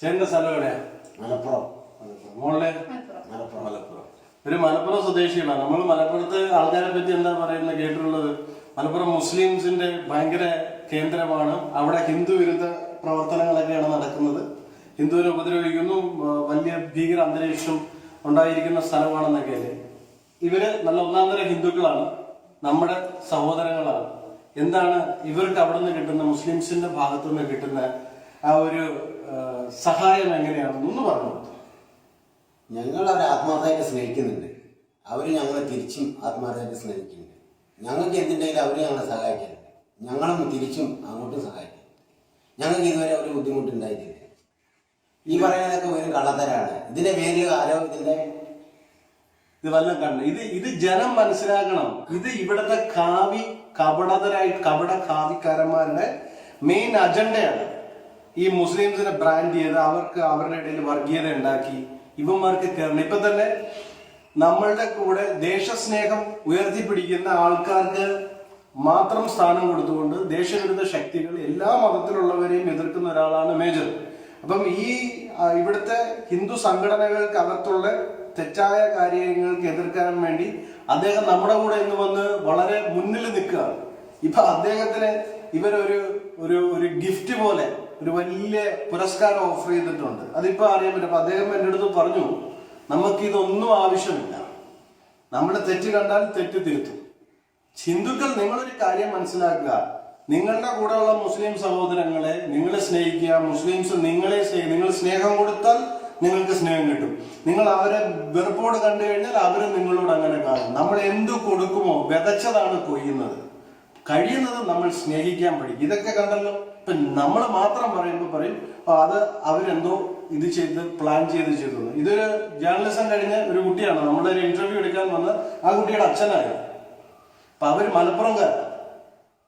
ചേട്ടന്റെ സ്ഥലം എവിടെയാ മലപ്പുറം. മോളിലെ? മലപ്പുറം. മലപ്പുറം. ഒരു മലപ്പുറം സ്വദേശിയാണ്. നമ്മൾ മലപ്പുറത്ത് ആൾക്കാരെ പറ്റി എന്താ പറയുന്നത് കേട്ടിട്ടുള്ളത്? മലപ്പുറം മുസ്ലിംസിന്റെ ഭയങ്കര കേന്ദ്രമാണ്. അവിടെ ഹിന്ദു വിരുദ്ധ പ്രവർത്തനങ്ങളൊക്കെയാണ് നടക്കുന്നത്. ഹിന്ദുവിനെ ഉപദ്രവിക്കുന്നു. വലിയ ഭീകര അന്തരീക്ഷം ഉണ്ടായിരിക്കുന്ന സ്ഥലമാണെന്നൊക്കെ അല്ലേ? ഇവർ നല്ല ഒന്നാം തരം ഹിന്ദുക്കളാണ്. നമ്മുടെ സഹോദരങ്ങളാണ്. എന്താണ് ഇവർക്ക് അവിടെ നിന്ന് കിട്ടുന്ന മുസ്ലിംസിന്റെ ഭാഗത്തു നിന്ന് കിട്ടുന്ന ആ ഒരു സഹായം എങ്ങനെയാണെന്നൊന്ന് പറഞ്ഞു കൊടുത്തു. ഞങ്ങൾ അവരെ ആത്മാർത്ഥമായിട്ട് സ്നേഹിക്കുന്നുണ്ട്. അവർ ഞങ്ങളെ തിരിച്ചും ആത്മാർത്ഥമായിട്ട് സ്നേഹിക്കുന്നുണ്ട്. ഞങ്ങൾക്ക് എന്തുണ്ടെങ്കിലും അവർ ഞങ്ങളെ സഹായിക്കുന്നുണ്ട് ഞങ്ങളും തിരിച്ചും അങ്ങോട്ടും സഹായിക്കും. ഞങ്ങൾക്ക് ഇതുവരെ ഒരു ബുദ്ധിമുട്ടുണ്ടായിട്ടില്ല. ഈ പറയുന്നതൊക്കെ ഒരു കള്ളത്തരാണ്. ഇതിന്റെ പേരിൽ ആരോ ഇതിന്റെ ഇത് വല്ല കണ്ണ് ഇത് ഇത് ജനം മനസ്സിലാക്കണം. ഇത് ഇവിടുത്തെ കാവി കപടതരായി കപട കാവിക്കാരന്മാരുടെ മെയിൻ അജണ്ടയാണ് ഈ മുസ്ലിംസിനെ ബ്രാൻഡ് ചെയ്ത് അവർക്ക് അവരുടെ ഇടയിൽ വർഗീയത ഉണ്ടാക്കി ഇവന്മാർക്ക് കയറണം ഇപ്പൊ തന്നെ നമ്മളുടെ കൂടെ ദേശസ്നേഹം ഉയർത്തിപ്പിടിക്കുന്ന ആൾക്കാർക്ക് മാത്രം സ്ഥാനം കൊടുത്തുകൊണ്ട് ദേശവിരുദ്ധ ശക്തികൾ എല്ലാ മതത്തിലുള്ളവരെയും എതിർക്കുന്ന ഒരാളാണ് മേജർ. അപ്പം ഈ ഇവിടുത്തെ ഹിന്ദു സംഘടനകൾക്കകത്തുള്ള തെറ്റായ കാര്യങ്ങൾക്ക് എതിർക്കാൻ വേണ്ടി അദ്ദേഹം നമ്മുടെ കൂടെ ഇന്ന് വന്ന് വളരെ മുന്നിൽ നിൽക്കുകയാണ്. ഇപ്പൊ അദ്ദേഹത്തിന് ഇവരൊരു ഒരു ഒരു ഗിഫ്റ്റ് പോലെ ഒരു വലിയ പുരസ്കാരം ഓഫർ ചെയ്തിട്ടുണ്ട്. അതിപ്പോ അറിയാൻ പറ്റും. അപ്പൊ അദ്ദേഹം എന്റെ അടുത്ത് പറഞ്ഞു നമുക്ക് ഇതൊന്നും ആവശ്യമില്ല. നമ്മൾ തെറ്റ് കണ്ടാൽ തെറ്റ് തിരുത്തും. ഹിന്ദുക്കൾ നിങ്ങളൊരു കാര്യം മനസ്സിലാക്കുക. നിങ്ങളുടെ കൂടെയുള്ള മുസ്ലിം സഹോദരങ്ങളെ നിങ്ങൾ സ്നേഹിക്കുക. മുസ്ലിംസ് നിങ്ങളെ നിങ്ങൾ സ്നേഹം കൊടുത്താൽ നിങ്ങൾക്ക് സ്നേഹം കിട്ടും. നിങ്ങൾ അവരെ വെറുപ്പോട് കണ്ടു കഴിഞ്ഞാൽ അവരും നിങ്ങളോട് അങ്ങനെ കാണും. നമ്മൾ എന്തു കൊടുക്കുമോ വിതച്ചതാണ് കൊയ്യുന്നത്. കഴിയുന്നത് നമ്മൾ സ്നേഹിക്കാൻ പഠിക്കും. ഇതൊക്കെ കണ്ടല്ലോ. ഇപ്പൊ നമ്മൾ മാത്രം പറയുമ്പോൾ പറയും "ആ, അത് അവരെന്തോ ഇത് ചെയ്ത് പ്ലാൻ ചെയ്ത് ചെയ്തു ഇതൊരു ജേർണലിസം കഴിഞ്ഞ ഒരു കുട്ടിയാണ്. നമ്മുടെ ഒരു ഇന്റർവ്യൂ എടുക്കാൻ വന്ന് ആ കുട്ടിയുടെ അച്ഛനാണ്. അപ്പൊ അവർ മലപ്പുറംകാരാണ്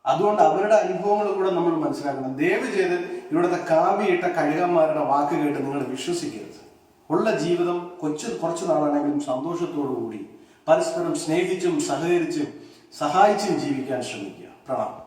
അതുകൊണ്ട് അവരുടെ അനുഭവങ്ങൾ കൂടെ നമ്മൾ മനസ്സിലാക്കണം. ദയവ് ചെയ്ത് ഇവിടുത്തെ കാവിയിട്ട കഴുകന്മാരുടെ വാക്ക് കേട്ട് നിങ്ങൾ വിശ്വസിക്കരുത്. ഉള്ള ജീവിതം കൊച്ചു കുറച്ചു നാളാണെങ്കിലും സന്തോഷത്തോടു കൂടി പരസ്പരം സ്നേഹിച്ചും സഹകരിച്ചും സഹായിച്ചും ജീവിക്കാൻ ശ്രമിക്കുക. 看